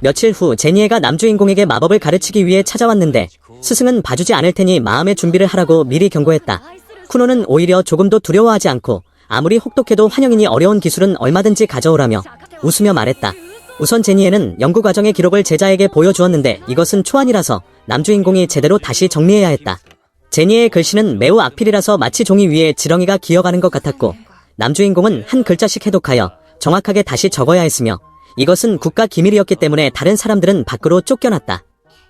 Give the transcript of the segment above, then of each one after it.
며칠 후 제니에가 남주인공에게 마법을 가르치기 위해 찾아왔는데 스승은 봐주지 않을 테니 마음의 준비를 하라고 미리 경고했다. 쿠노는 오히려 조금도 두려워하지 않고 아무리 혹독해도 환영이니 어려운 기술은 얼마든지 가져오라며 웃으며 말했다. 우선 제니에는 연구 과정의 기록을 제자에게 보여주었는데 이것은 초안이라서 남주인공이 제대로 다시 정리해야 했다. 제니의 글씨는 매우 악필이라서 마치 종이 위에 지렁이가 기어가는 것 같았고 남주인공은 한 글자씩 해독하여 정확하게 다시 적어야 했으며 이것은 국가 기밀이었기 때문에 다른 사람들은 밖으로 쫓겨났다.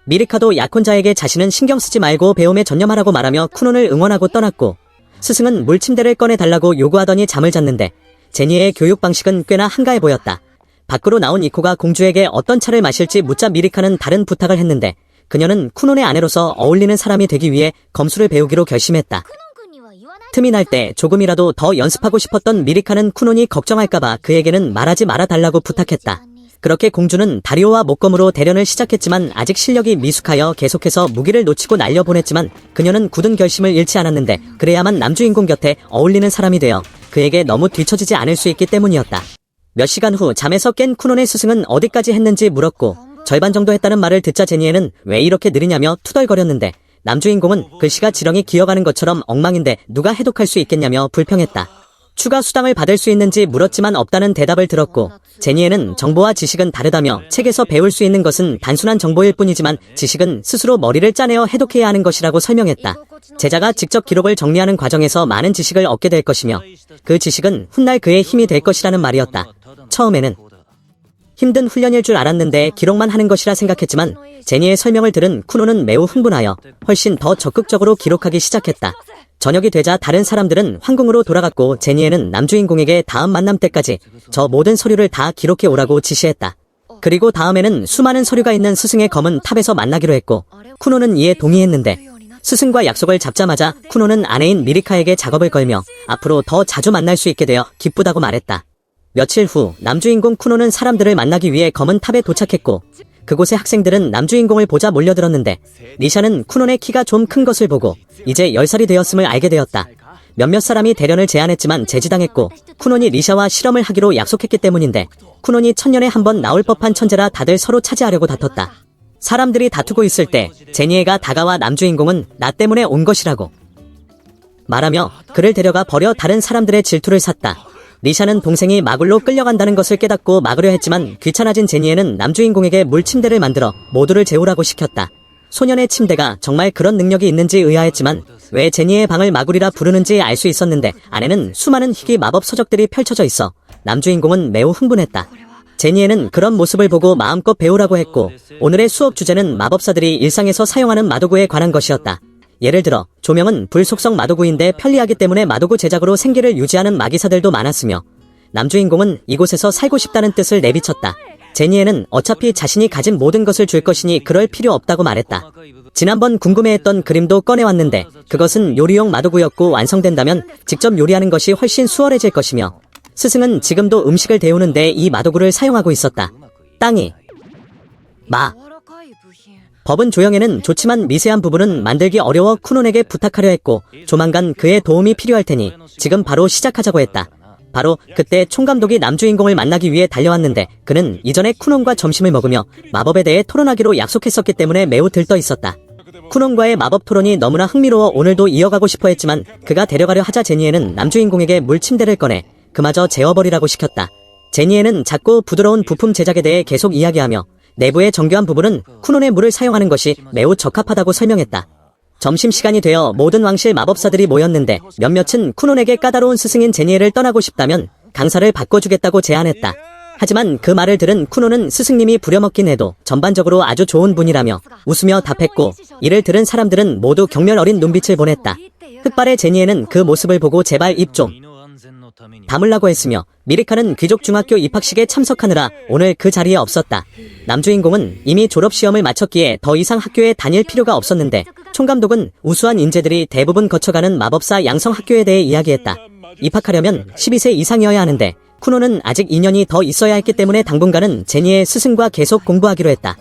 미리카도 약혼자에게 자신은 신경 쓰지 말고 배움에 전념하라고 말하며 쿠논을 응원하고 떠났고 스승은 물침대를 꺼내달라고 요구하더니 잠을 잤는데 제니의 교육 방식은 꽤나 한가해 보였다. 밖으로 나온 이코가 공주에게 어떤 차를 마실지 묻자 미리카는 다른 부탁을 했는데 그녀는 쿠논의 아내로서 어울리는 사람이 되기 위해 검수를 배우기로 결심했다. 틈이 날 때 조금이라도 더 연습하고 싶었던 미리카는 쿠논이 걱정할까봐 그에게는 말하지 말아달라고 부탁했다. 그렇게 공주는 다리오와 목검으로 대련을 시작했지만 아직 실력이 미숙하여 계속해서 무기를 놓치고 날려보냈지만 그녀는 굳은 결심을 잃지 않았는데 그래야만 남주인공 곁에 어울리는 사람이 되어 그에게 너무 뒤처지지 않을 수 있기 때문이었다. 몇 시간 후 잠에서 깬 쿠논의 스승은 어디까지 했는지 물었고 절반 정도 했다는 말을 듣자 제니에는 왜 이렇게 느리냐며 투덜거렸는데 남주인공은 글씨가 지렁이 기어가는 것처럼 엉망인데 누가 해독할 수 있겠냐며 불평했다. 추가 수당을 받을 수 있는지 물었지만 없다는 대답을 들었고 제니에는 정보와 지식은 다르다며 책에서 배울 수 있는 것은 단순한 정보일 뿐이지만 지식은 스스로 머리를 짜내어 해독해야 하는 것이라고 설명했다. 제자가 직접 기록을 정리하는 과정에서 많은 지식을 얻게 될 것이며 그 지식은 훗날 그의 힘이 될 것이라는 말이었다. 처음에는 힘든 훈련일 줄 알았는데 기록만 하는 것이라 생각했지만 제니의 설명을 들은 쿠노는 매우 흥분하여 훨씬 더 적극적으로 기록하기 시작했다. 저녁이 되자 다른 사람들은 황궁으로 돌아갔고 제니에는 남주인공에게 다음 만남 때까지 저 모든 서류를 다 기록해 오라고 지시했다. 그리고 다음에는 수많은 서류가 있는 스승의 검은 탑에서 만나기로 했고 쿠노는 이에 동의했는데 스승과 약속을 잡자마자 쿠노는 아내인 미리카에게 작업을 걸며 앞으로 더 자주 만날 수 있게 되어 기쁘다고 말했다. 며칠 후 남주인공 쿠노는 사람들을 만나기 위해 검은 탑에 도착했고 그곳의 학생들은 남주인공을 보자 몰려들었는데 리샤는 쿠논의 키가 좀 큰 것을 보고 이제 10살이 되었음을 알게 되었다. 몇몇 사람이 대련을 제안했지만 제지당했고 쿠논이 리샤와 실험을 하기로 약속했기 때문인데 쿠논이 천년에 한 번 나올 법한 천재라 다들 서로 차지하려고 다퉜다. 사람들이 다투고 있을 때 제니에가 다가와 남주인공은 나 때문에 온 것이라고 말하며 그를 데려가 버려 다른 사람들의 질투를 샀다. 리샤는 동생이 마굴로 끌려간다는 것을 깨닫고 막으려 했지만 귀찮아진 제니에는 남주인공에게 물침대를 만들어 모두를 재우라고 시켰다. 소년의 침대가 정말 그런 능력이 있는지 의아했지만 왜 제니의 방을 마굴이라 부르는지 알 수 있었는데 안에는 수많은 희귀 마법 서적들이 펼쳐져 있어 남주인공은 매우 흥분했다. 제니에는 그런 모습을 보고 마음껏 배우라고 했고 오늘의 수업 주제는 마법사들이 일상에서 사용하는 마도구에 관한 것이었다. 예를 들어 조명은 불속성 마도구인데 편리하기 때문에 마도구 제작으로 생계를 유지하는 마기사들도 많았으며 남주인공은 이곳에서 살고 싶다는 뜻을 내비쳤다. 제니에는 어차피 자신이 가진 모든 것을 줄 것이니 그럴 필요 없다고 말했다. 지난번 궁금해했던 그림도 꺼내왔는데 그것은 요리용 마도구였고 완성된다면 직접 요리하는 것이 훨씬 수월해질 것이며 스승은 지금도 음식을 데우는데 이 마도구를 사용하고 있었다. 땅이 마 법은 조영에는 좋지만 미세한 부분은 만들기 어려워 쿠논에게 부탁하려 했고 조만간 그의 도움이 필요할 테니 지금 바로 시작하자고 했다. 바로 그때 총감독이 남주인공을 만나기 위해 달려왔는데 그는 이전에 쿠논과 점심을 먹으며 마법에 대해 토론하기로 약속했었기 때문에 매우 들떠 있었다. 쿠논과의 마법 토론이 너무나 흥미로워 오늘도 이어가고 싶어 했지만 그가 데려가려 하자 제니에는 남주인공에게 물침대를 꺼내 그마저 재워버리라고 시켰다. 제니에는 작고 부드러운 부품 제작에 대해 계속 이야기하며 내부의 정교한 부분은 쿠논의 물을 사용하는 것이 매우 적합하다고 설명했다. 점심시간이 되어 모든 왕실 마법사들이 모였는데 몇몇은 쿠논에게 까다로운 스승인 제니엘을 떠나고 싶다면 강사를 바꿔주겠다고 제안했다. 하지만 그 말을 들은 쿠논은 스승님이 부려먹긴 해도 전반적으로 아주 좋은 분이라며 웃으며 답했고 이를 들은 사람들은 모두 경멸 어린 눈빛을 보냈다. 흑발의 제니에는 그 모습을 보고 제발 입 좀 다물라고 했으며 미리카는 귀족 중학교 입학식에 참석하느라 오늘 그 자리에 없었다. 남주인공은 이미 졸업시험을 마쳤기에 더 이상 학교에 다닐 필요가 없었는데 총감독은 우수한 인재들이 대부분 거쳐가는 마법사 양성학교에 대해 이야기했다. 입학하려면 12세 이상이어야 하는데 쿠노는 아직 2년이 더 있어야 했기 때문에 당분간은 제니의 스승과 계속 공부하기로 했다.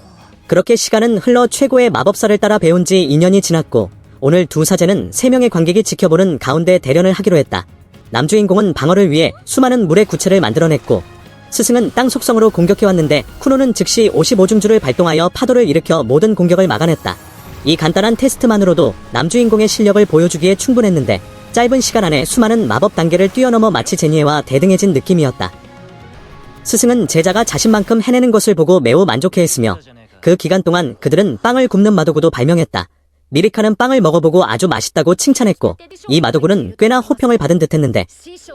그렇게 시간은 흘러 최고의 마법사를 따라 배운 지 2년이 지났고 오늘 두 사제는 3명의 관객이 지켜보는 가운데 대련을 하기로 했다. 남주인공은 방어를 위해 수많은 물의 구체를 만들어냈고 스승은 땅 속성으로 공격해왔는데 쿠노는 즉시 55중주를 발동하여 파도를 일으켜 모든 공격을 막아냈다. 이 간단한 테스트만으로도 남주인공의 실력을 보여주기에 충분했는데 짧은 시간 안에 수많은 마법 단계를 뛰어넘어 마치 제니에와 대등해진 느낌이었다. 스승은 제자가 자신만큼 해내는 것을 보고 매우 만족해했으며 그 기간 동안 그들은 빵을 굽는 마도구도 발명했다. 미리카는 빵을 먹어보고 아주 맛있다고 칭찬했고 이 마도구는 꽤나 호평을 받은 듯했는데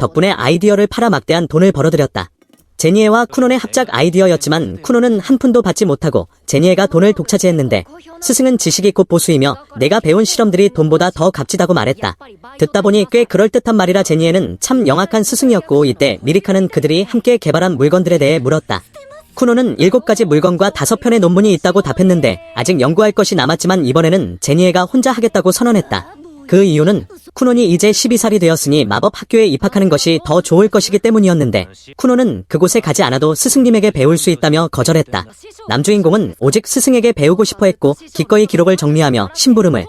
덕분에 아이디어를 팔아 막대한 돈을 벌어들였다. 제니에와 쿠논의 합작 아이디어였지만 쿠논은 한 푼도 받지 못하고 제니에가 돈을 독차지했는데 스승은 지식이 곧 보수이며 내가 배운 실험들이 돈보다 더 값지다고 말했다. 듣다 보니 꽤 그럴듯한 말이라 제니에는 참 영악한 스승이었고 이때 미리카는 그들이 함께 개발한 물건들에 대해 물었다. 쿠노는 일곱 가지 물건과 다섯 편의 논문이 있다고 답했는데 아직 연구할 것이 남았지만 이번에는 제니에가 혼자 하겠다고 선언했다. 그 이유는 쿠논이 이제 12살이 되었으니 마법 학교에 입학하는 것이 더 좋을 것이기 때문이었는데 쿠논은 그곳에 가지 않아도 스승님에게 배울 수 있다며 거절했다. 남주인공은 오직 스승에게 배우고 싶어 했고 기꺼이 기록을 정리하며 심부름을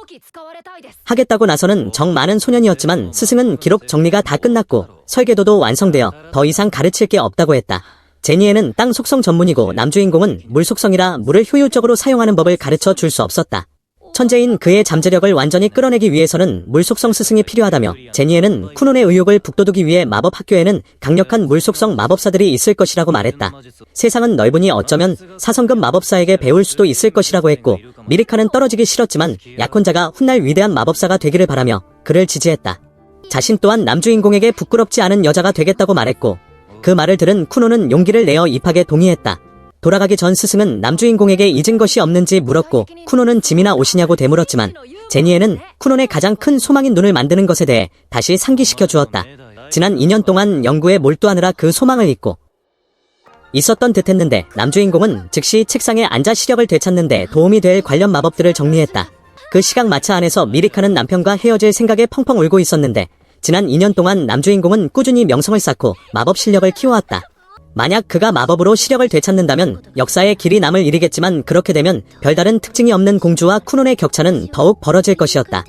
하겠다고 나서는 정 많은 소년이었지만 스승은 기록 정리가 다 끝났고 설계도도 완성되어 더 이상 가르칠 게 없다고 했다. 제니에는 땅 속성 전문이고 남주인공은 물 속성이라 물을 효율적으로 사용하는 법을 가르쳐 줄 수 없었다. 천재인 그의 잠재력을 완전히 끌어내기 위해서는 물 속성 스승이 필요하다며 제니에는 쿠논의 의욕을 북돋우기 위해 마법 학교에는 강력한 물 속성 마법사들이 있을 것이라고 말했다. 세상은 넓으니 어쩌면 사성급 마법사에게 배울 수도 있을 것이라고 했고 미리카는 떨어지기 싫었지만 약혼자가 훗날 위대한 마법사가 되기를 바라며 그를 지지했다. 자신 또한 남주인공에게 부끄럽지 않은 여자가 되겠다고 말했고 그 말을 들은 쿠노는 용기를 내어 입학에 동의했다. 돌아가기 전 스승은 남주인공에게 잊은 것이 없는지 물었고 쿠노는 짐이나 옷이냐고 되물었지만 제니에는 쿠논의 가장 큰 소망인 눈을 만드는 것에 대해 다시 상기시켜 주었다. 지난 2년 동안 연구에 몰두하느라 그 소망을 잊고 있었던 듯했는데 남주인공은 즉시 책상에 앉아 시력을 되찾는데 도움이 될 관련 마법들을 정리했다. 그 시각 마차 안에서 미리카는 남편과 헤어질 생각에 펑펑 울고 있었는데 지난 2년 동안 남주인공은 꾸준히 명성을 쌓고 마법 실력을 키워왔다. 만약 그가 마법으로 시력을 되찾는다면 역사에 길이 남을 일이겠지만 그렇게 되면 별다른 특징이 없는 공주와 쿠논의 격차는 더욱 벌어질 것이었다.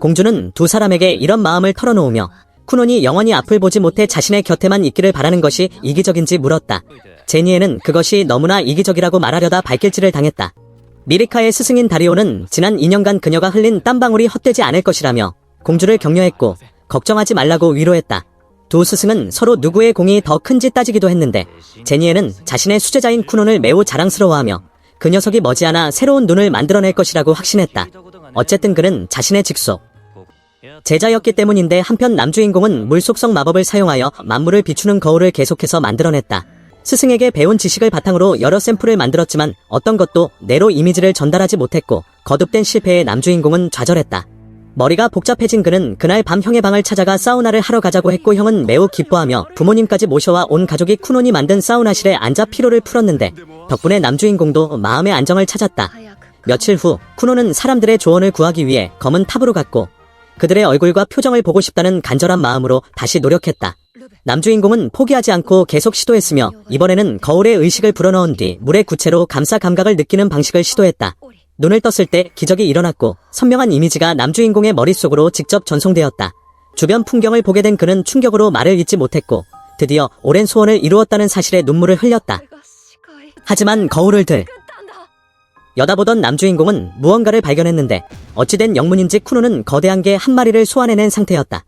공주는 두 사람에게 이런 마음을 털어놓으며 쿠논이 영원히 앞을 보지 못해 자신의 곁에만 있기를 바라는 것이 이기적인지 물었다. 제니에는 그것이 너무나 이기적이라고 말하려다 발길질을 당했다. 미리카의 스승인 다리오는 지난 2년간 그녀가 흘린 땀방울이 헛되지 않을 것이라며 공주를 격려했고 걱정하지 말라고 위로했다. 두 스승은 서로 누구의 공이 더 큰지 따지기도 했는데 제니에는 자신의 수제자인 쿠논을 매우 자랑스러워하며 그 녀석이 머지않아 새로운 눈을 만들어낼 것이라고 확신했다. 어쨌든 그는 자신의 직속 제자였기 때문인데 한편 남주인공은 물속성 마법을 사용하여 만물을 비추는 거울을 계속해서 만들어냈다. 스승에게 배운 지식을 바탕으로 여러 샘플을 만들었지만 어떤 것도 내로 이미지를 전달하지 못했고 거듭된 실패에 남주인공은 좌절했다. 머리가 복잡해진 그는 그날 밤 형의 방을 찾아가 사우나를 하러 가자고 했고 형은 매우 기뻐하며 부모님까지 모셔와 온 가족이 쿠논이 만든 사우나실에 앉아 피로를 풀었는데 덕분에 남주인공도 마음의 안정을 찾았다. 며칠 후 쿠노는 사람들의 조언을 구하기 위해 검은 탑으로 갔고 그들의 얼굴과 표정을 보고 싶다는 간절한 마음으로 다시 노력했다. 남주인공은 포기하지 않고 계속 시도했으며 이번에는 거울에 의식을 불어넣은 뒤 물의 구체로 감사 감각을 느끼는 방식을 시도했다. 눈을 떴을 때 기적이 일어났고 선명한 이미지가 남주인공의 머릿속으로 직접 전송되었다. 주변 풍경을 보게 된 그는 충격으로 말을 잇지 못했고 드디어 오랜 소원을 이루었다는 사실에 눈물을 흘렸다. 하지만 거울을 들 여다보던 남주인공은 무언가를 발견했는데 어찌된 영문인지 쿠노는 거대한 개 한 마리를 소환해낸 상태였다.